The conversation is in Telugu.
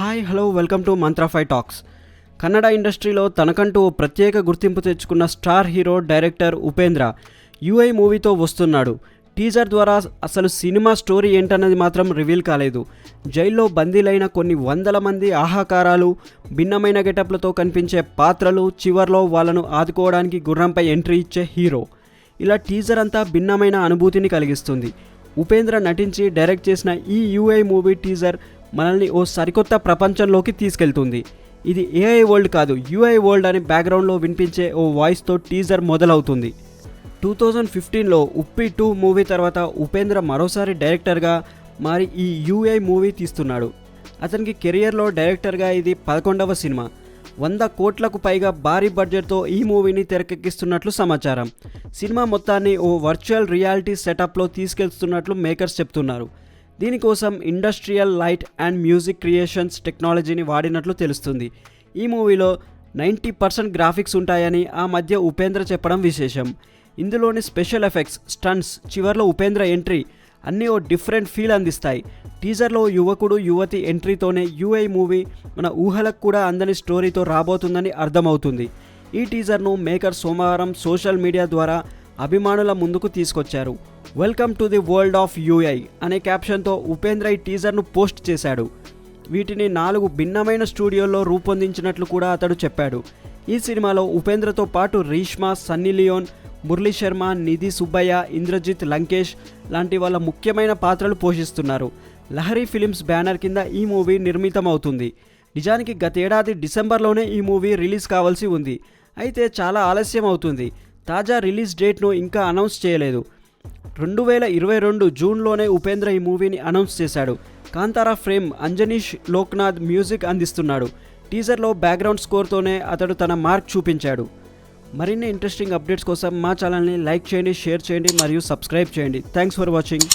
Hi hello welcome to Mantra fi talks Kannada ఇండస్ట్రీలో తనకంటూ ఓ ప్రత్యేక గుర్తింపు తెచ్చుకున్న star hero director Upendra UI మూవీతో వస్తున్నాడు. టీజర్ ద్వారా అసలు సినిమా స్టోరీ ఏంటన్నది మాత్రం రివీల్ కాలేదు. జైల్లో బందీలైన కొన్ని వందల మంది ఆహాకారాలు భిన్నమైన గెటప్లతో కనిపించే పాత్రలు చివర్లో వాళ్ళను ఆదుకోవడానికి గుర్రంపై ఎంట్రీ ఇచ్చే హీరో. ఇలా టీజర్ అంతా భిన్నమైన అనుభూతిని కలిగిస్తుంది. ఉపేంద్ర నటించి డైరెక్ట్ చేసిన ఈ యూఐ మూవీ టీజర్ మనల్ని ఓ సరికొత్త ప్రపంచంలోకి తీసుకెళ్తుంది. ఇది ఏఐ వరల్డ్ కాదు యూఐ వరల్డ్ అని బ్యాక్గ్రౌండ్లో వినిపించే ఓ వాయిస్తో టీజర్ మొదలవుతుంది. టూ థౌజండ్ ఫిఫ్టీన్లో ఉప్పి టూ మూవీ తర్వాత ఉపేంద్ర మరోసారి డైరెక్టర్గా మారి ఈ యూఐ మూవీ తీస్తున్నాడు. అతనికి కెరియర్లో డైరెక్టర్గా ఇది పదకొండవ సినిమా. వంద కోట్లకు పైగా భారీ బడ్జెట్తో ఈ మూవీని తెరకెక్కిస్తున్నట్లు సమాచారం. సినిమా మొత్తాన్ని ఓ వర్చువల్ రియాలిటీ సెటప్లో తీసుకెళ్తున్నట్లు మేకర్స్ చెప్తున్నారు. దీనికోసం industrial light and music creations టెక్నాలజీని వాడినట్లు తెలుస్తుంది. ఈ మూవీలో నైంటీ పర్సెంట్ గ్రాఫిక్స్ ఉంటాయని ఆ మధ్య ఉపేంద్ర చెప్పడం విశేషం. ఇందులోని స్పెషల్ ఎఫెక్ట్స్ స్టంట్స్ చివర్లో ఉపేంద్ర ఎంట్రీ అన్నీ ఓ డిఫరెంట్ ఫీల్ అందిస్తాయి. టీజర్లో యువకుడు యువతి ఎంట్రీతోనే యూఐ మూవీ మన ఊహలకు కూడా అందని స్టోరీతో రాబోతుందని అర్థమవుతుంది. ఈ టీజర్ను మేకర్ సోమవారం సోషల్ మీడియా ద్వారా అభిమానుల ముందుకు తీసుకొచ్చారు. Welcome to the world of UI అనే క్యాప్షన్తో ఉపేంద్ర ఈ టీజర్ను పోస్ట్ చేశాడు. వీటిని నాలుగు భిన్నమైన స్టూడియోల్లో రూపొందించినట్లు కూడా అతడు చెప్పాడు. ఈ సినిమాలో ఉపేంద్రతో పాటు రీష్మా సన్నీ లియోన్ మురళీ శర్మ నిధి సుబ్బయ్య ఇంద్రజిత్ లంకేష్ లాంటి వాళ్ళ ముఖ్యమైన పాత్రలు పోషిస్తున్నారు. లహరి ఫిలిమ్స్ బ్యానర్ కింద ఈ మూవీ నిర్మితమవుతుంది. నిజానికి గతేడాది డిసెంబర్లోనే ఈ మూవీ రిలీజ్ కావాల్సి ఉంది. అయితే చాలా ఆలస్యం అవుతుంది తాజా రిలీజ్ డేట్ను ఇంకా అనౌన్స్ చేయలేదు. రెండు వేల ఇరవై రెండు జూన్లోనే ఉపేంద్ర ఈ మూవీని అనౌన్స్ చేశాడు. కాంతారా ఫ్రేమ్ అంజనీష్ లోక్నాథ్ మ్యూజిక్ అందిస్తున్నాడు. టీజర్లో బ్యాక్గ్రౌండ్ స్కోర్తోనే అతడు తన మార్క్ చూపించాడు. మరిన్ని ఇంట్రెస్టింగ్ అప్డేట్స్ కోసం మా ఛానల్ని లైక్ చేయండి షేర్ చేయండి మరియు సబ్స్క్రైబ్ చేయండి. Thanks for watching.